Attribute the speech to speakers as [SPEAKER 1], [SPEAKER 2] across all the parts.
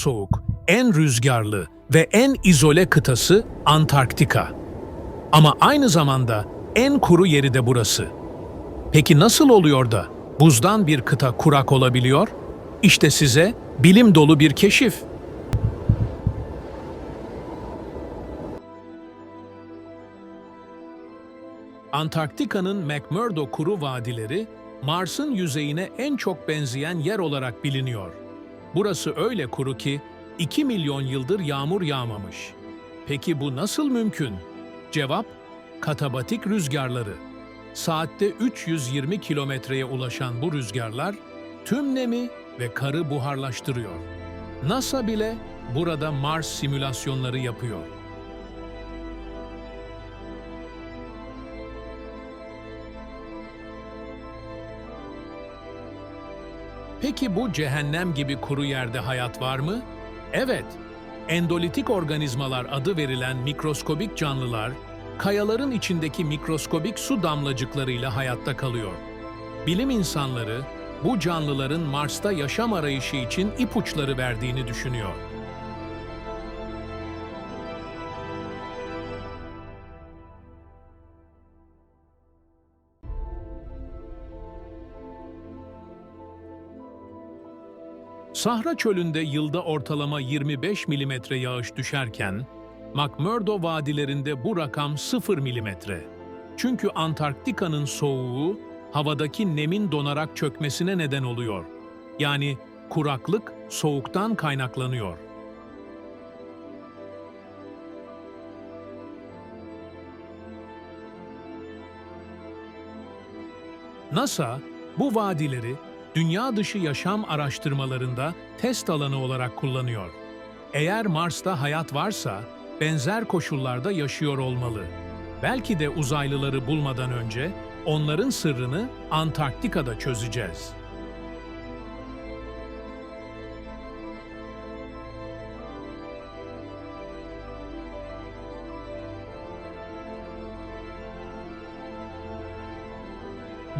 [SPEAKER 1] soğuk, en rüzgarlı ve en izole kıtası Antarktika. Ama aynı zamanda en kuru yeri de burası. Peki nasıl oluyor da buzdan bir kıta kurak olabiliyor? İşte size bilim dolu bir keşif. Antarktika'nın McMurdo kuru vadileri Mars'ın yüzeyine en çok benzeyen yer olarak biliniyor. Burası öyle kuru ki 2 milyon yıldır yağmur yağmamış. Peki bu nasıl mümkün? Cevap, katabatik rüzgarları. Saatte 320 kilometreye ulaşan bu rüzgarlar tüm nemi ve karı buharlaştırıyor. NASA bile burada Mars simülasyonları yapıyor. Peki bu cehennem gibi kuru yerde hayat var mı? Evet. Endolitik organizmalar adı verilen mikroskobik canlılar, kayaların içindeki mikroskobik su damlacıklarıyla hayatta kalıyor. Bilim insanları bu canlıların Mars'ta yaşam arayışı için ipuçları verdiğini düşünüyor. Sahra çölünde yılda ortalama 25 milimetre yağış düşerken, McMurdo vadilerinde bu rakam 0 milimetre. Çünkü Antarktika'nın soğuğu, havadaki nemin donarak çökmesine neden oluyor. Yani kuraklık soğuktan kaynaklanıyor. NASA, bu vadileri dünya dışı yaşam araştırmalarında test alanı olarak kullanıyor. Eğer Mars'ta hayat varsa, benzer koşullarda yaşıyor olmalı. Belki de uzaylıları bulmadan önce onların sırrını Antarktika'da çözeceğiz.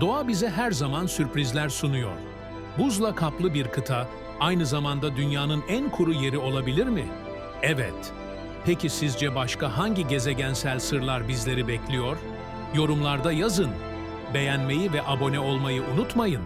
[SPEAKER 1] Doğa bize her zaman sürprizler sunuyor. Buzla kaplı bir kıta aynı zamanda dünyanın en kuru yeri olabilir mi? Evet. Peki sizce başka hangi gezegensel sırlar bizleri bekliyor? Yorumlarda yazın. Beğenmeyi ve abone olmayı unutmayın.